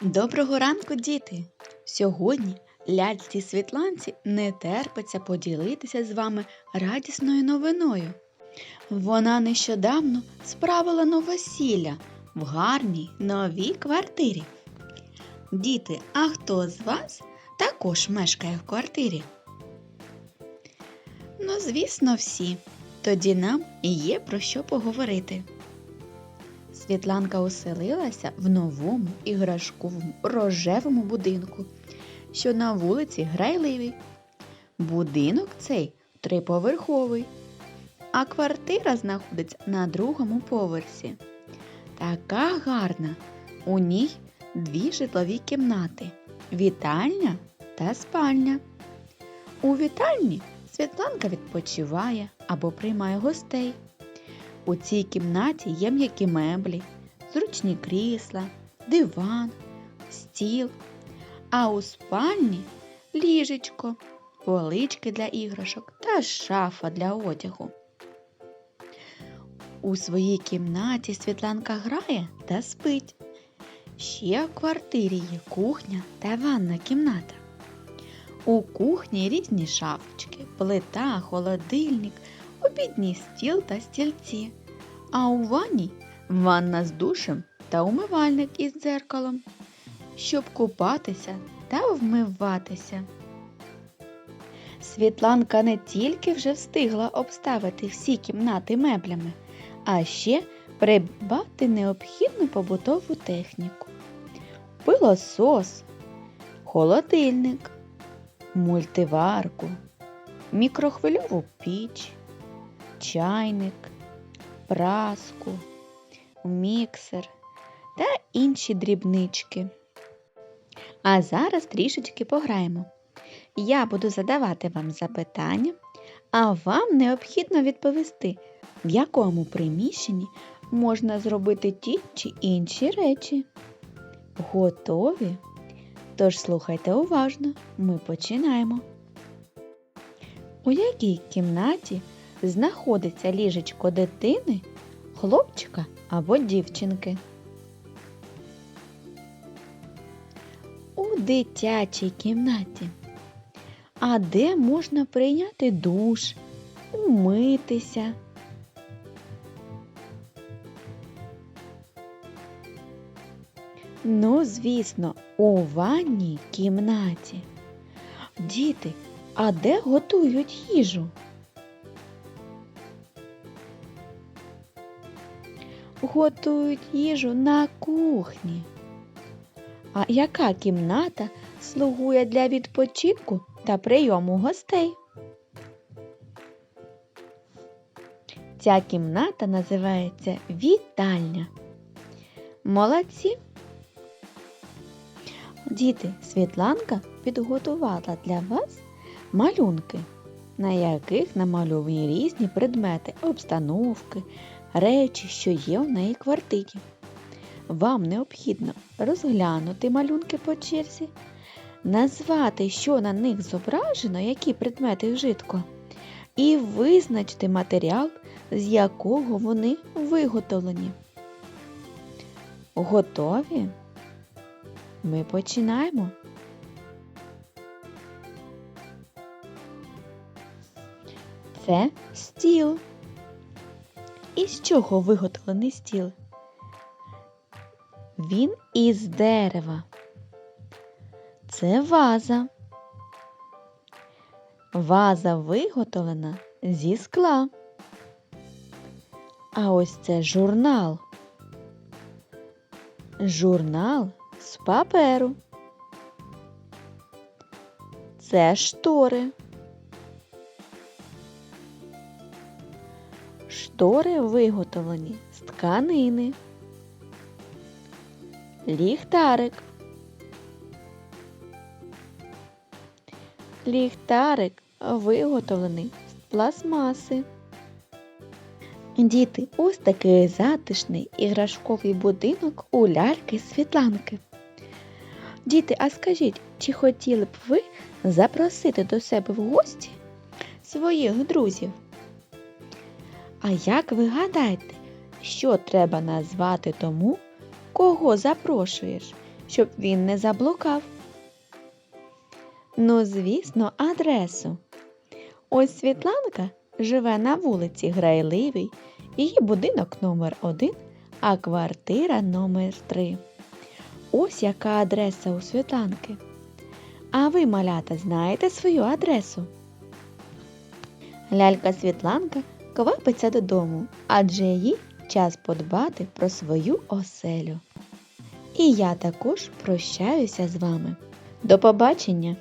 Доброго ранку, діти! Сьогодні ляльці Світланці не терпиться поділитися з вами радісною новиною. Вона нещодавно справила новосілля в гарній новій квартирі. Діти, а хто з вас також мешкає в квартирі? Ну, звісно, всі. Тоді нам є про що поговорити. Світланка оселилася в новому іграшковому рожевому будинку, що на вулиці Грайливій. Будинок цей триповерховий, а квартира знаходиться на другому поверсі. Така гарна. У ній дві житлові кімнати вітальня та спальня. У вітальні Світланка відпочиває або приймає гостей. У цій кімнаті є м'які меблі, зручні крісла, диван, стіл, а у спальні ліжечко, полички для іграшок та шафа для одягу. У своїй кімнаті Світланка грає та спить. Ще в квартирі є кухня та ванна кімната. У кухні різні шафочки, плита, холодильник, обідній стіл та стільці, а у ванні ванна з душем та умивальник із дзеркалом, щоб купатися та вмиватися. Світланка не тільки вже встигла обставити всі кімнати меблями, а ще придбати необхідну побутову техніку, пилосос, холодильник, мультиварку, мікрохвильову піч, чайник, праску, міксер та інші дрібнички. А зараз трішечки пограємо. Я буду задавати вам запитання, а вам необхідно відповісти, в якому приміщенні можна зробити ті чи інші речі. Готові? Тож слухайте уважно, ми починаємо. У якій кімнаті знаходиться ліжечко дитини, хлопчика або дівчинки? У дитячій кімнаті. А де можна прийняти душ, умитися? Ну, звісно, у ванній кімнаті. Діти, а де готують їжу? Готують їжу на кухні. А яка кімната слугує для відпочинку та прийому гостей? Ця кімната називається вітальня. Молодці! Діти, Світланка підготувала для вас малюнки, на яких намальовані різні предмети, обстановки, речі, що є в неї квартирі. Вам необхідно розглянути малюнки по черзі, назвати, що на них зображено, які предмети вжитку, і визначити матеріал, з якого вони виготовлені. Готові? Ми починаємо. Це стіл. Із чого виготовлений стіл? Він із дерева. Це ваза. Ваза виготовлена зі скла. А ось це журнал. Журнал з паперу. Це штори. Штори виготовлені з тканини. Ліхтарик. Ліхтарик виготовлений з пластмаси. Діти, ось такий затишний іграшковий будинок у ляльки Світланки. Діти, а скажіть, чи хотіли б ви запросити до себе в гості своїх друзів? А як ви гадаєте, що треба назвати тому, кого запрошуєш, щоб він не заблукав. Ну, звісно, адресу. Ось Світланка живе на вулиці Грайливій, її будинок номер 1 а квартира номер 3 Ось яка адреса у Світланки. А ви, малята, знаєте свою адресу? Лялька Світланка квапиться додому, адже їй час подбати про свою оселю. І я також прощаюся з вами. До побачення!